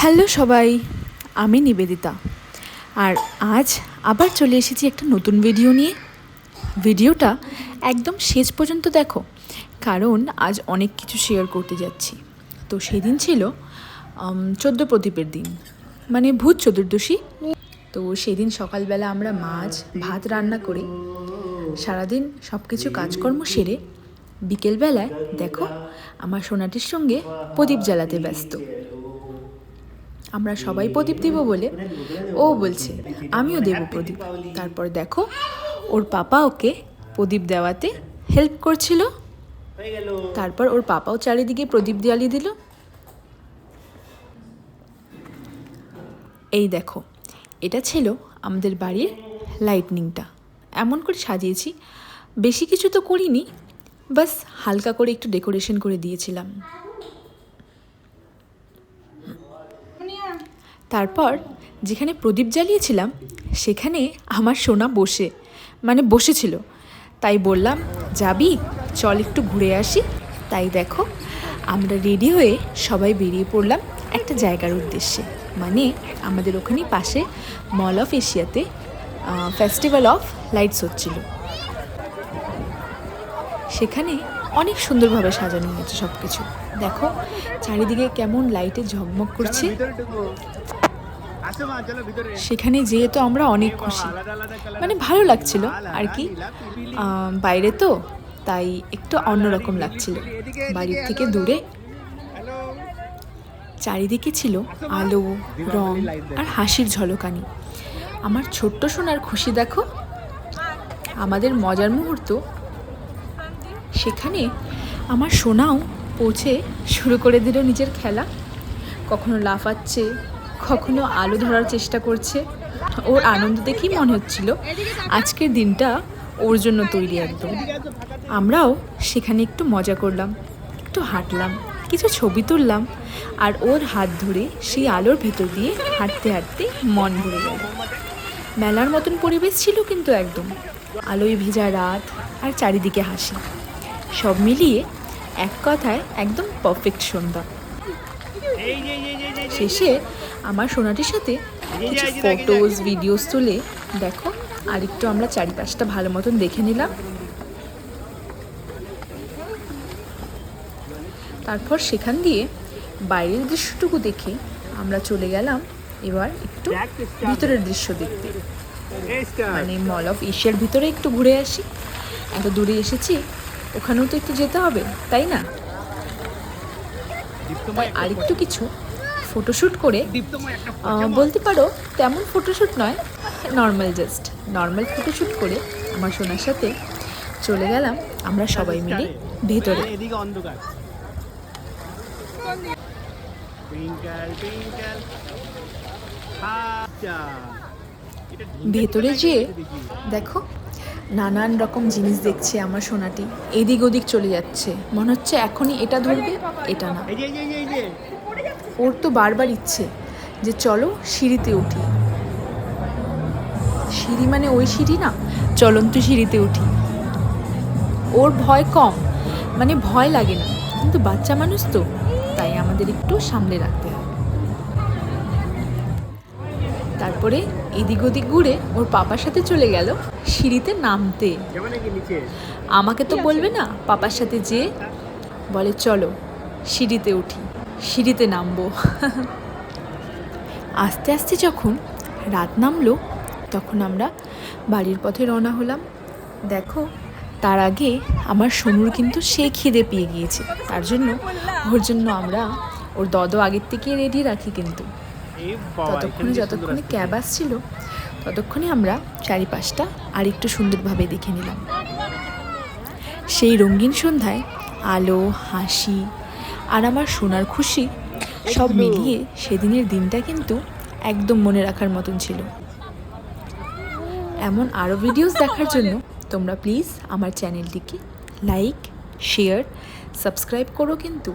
Hello সবাই, আমি নিবেদিতা। আর আজ আবার চলে এসেছি একটা নতুন ভিডিও নিয়ে। ভিডিওটা একদম শেষ পর্যন্ত দেখো, কারণ আজ অনেক কিছু শেয়ার করতে যাচ্ছি। তো সেদিন ছিল চোদ্দ প্রদীপের দিন মানে ভূত চতুর্দশী। তো সেদিন সকালবেলা আমরা মাছ, ভাত রান্না করে সারাদিন সব কিছু কাজকর্ম সেরে বিকেলবেলায় দেখো, আমার সোনাটির সঙ্গে প্রদীপ জ্বালাতে ব্যস্ত। আমরা সবাই প্রদীপ দিব বলে ও বলছে, আমিও দেব প্রদীপ। তারপর দেখো, ওর পাপা ওকে প্রদীপ দেওয়াতে হেল্প করছিল। তারপর ওর পাপাও চারিদিকে প্রদীপ দেওয়ালি দিল। এই দেখো, এটা ছিল আমাদের বাড়ির লাইটনিংটা এমন করে সাজিয়েছি, বেশি কিছু তো করিনি, বাস হালকা করে একটু ডেকোরেশন করে দিয়েছিলাম। তারপর যেখানে প্রদীপ জ্বালিয়েছিলাম, সেখানে আমার সোনা বসে মানে বসেছিল। তাই বললাম, যাবি? চল একটু ঘুরে আসি। তাই দেখো, আমরা রেডি হয়ে সবাই বেরিয়ে পড়লাম একটা জায়গার উদ্দেশ্যে। মানে আমাদের ওখানেই পাশে মল অফ এশিয়াতে ফেস্টিভ্যাল অফ লাইটস হচ্ছিল। সেখানে অনেক সুন্দরভাবে সাজানো হয়েছে সব কিছু দেখো, চারিদিকে কেমন লাইটে ঝকমক করছে। সেখানে যেয়ে তো আমরা অনেক খুশি। মানে ভালো লাগছিল, আর কি। বাইরে তো, তাই একটু অন্যরকম লাগছিল। বাড়ির থেকে দূরে। চারিদিকে ছিল আলো, রং আর হাসির ঝলকানি। আমার ছোট্ট সোনার খুশি দেখো, আমাদের মজার মুহূর্ত। সেখানে আমার সোনাও পৌঁছে শুরু করে দিল নিজের খেলা। কখনো লাফাচ্ছে কখনো আলো ধরার চেষ্টা করছে। ওর আনন্দ দেখেই মনে হচ্ছিল, আজকের দিনটা ওর জন্য তৈরি একদম। আমরাও সেখানে একটু মজা করলাম, একটু হাঁটলাম, কিছু ছবি তুললাম, আর ওর হাত ধরে সেই আলোর ভেতর দিয়ে হাঁটতে হাঁটতে মন ভরে গেল। মেলার মতন পরিবেশ ছিল কিন্তু একদম। আলোয় ভেজা রাত আর চারিদিকে হাসি। সব মিলিয়ে এক কথায় একদম পারফেক্ট সন্ধ্যা। শেষে আমার সোনাটির সাথে কিছু ফটোজ ভিডিওস তুলে দেখো। আর একটু আমরা চারিপাশটা ভালো মতন দেখে নিলাম। তারপর সেখান দিয়ে বাইরের দৃশ্যটুকু দেখে আমরা চলে গেলাম এবার একটু ভিতরের দৃশ্য দেখতে। মানে মল অফ এশিয়ার ভিতরে একটু ঘুরে আসি। এত দূরে এসেছি, ওখানেও তো একটু যেতে হবে, তাই না? তাই আরেকটু কিছু ফটোশ্যুট করে বলতে পারো তেমন ফটোশ্যুট নয় নর্মাল জাস্ট নর্মাল ফটোশ্যুট করে আমার সোনার সাথে চলে গেলাম আমরা সবাই মিলে ভেতরে। ভেতরে যেয়ে দেখো নানান রকম জিনিস দেখছে আমার সোনাটি। এদিক ওদিক চলে যাচ্ছে। মনে হচ্ছে এখনই এটা ধরবে, এটা না। ওর তো বারবার ইচ্ছে যে চলো সিঁড়িতে উঠি। সিঁড়ি মানে ওই সিঁড়ি না? চলন্ত সিঁড়িতে উঠি। ওর ভয় কম মানে ভয় লাগে না। কিন্তু বাচ্চা মানুষ তো, তাই আমাদের একটু সামলে রাখতে হয়। তারপরে এদিক ওদিক ঘুরে ওর পাপার সাথে চলে গেল সিঁড়িতে নামতে। আমাকে তো বলবে না, পাপার সাথে যে বলে, চলো সিঁড়িতে উঠি। সিঁড়িতে নামবো। আস্তে আস্তে যখন রাত নামলো তখন আমরা বাড়ির পথে রওনা হলাম। দেখো তার আগে আমার সোনুর কিন্তু সে খিদে পেয়ে গিয়েছে। তার জন্য ওর জন্য আমরা ওর দদ আগের থেকে রেডি রাখি কিন্তু। ততক্ষণে যতক্ষণে ক্যাব আসছিল ততক্ষণে আমরা চারিপাশটা আর একটু সুন্দরভাবে দেখে নিলাম। সেই রঙিন সন্ধ্যায় আলো হাসি আর আমার সোনার খুশি সব মিলিয়ে সেদিনের দিনটা কিন্তু একদম মনে রাখার মতন ছিল। এমন আরও ভিডিওস দেখার জন্য তোমরা প্লিজ আমার চ্যানেলটিকে লাইক শেয়ার সাবস্ক্রাইব করো কিন্তু।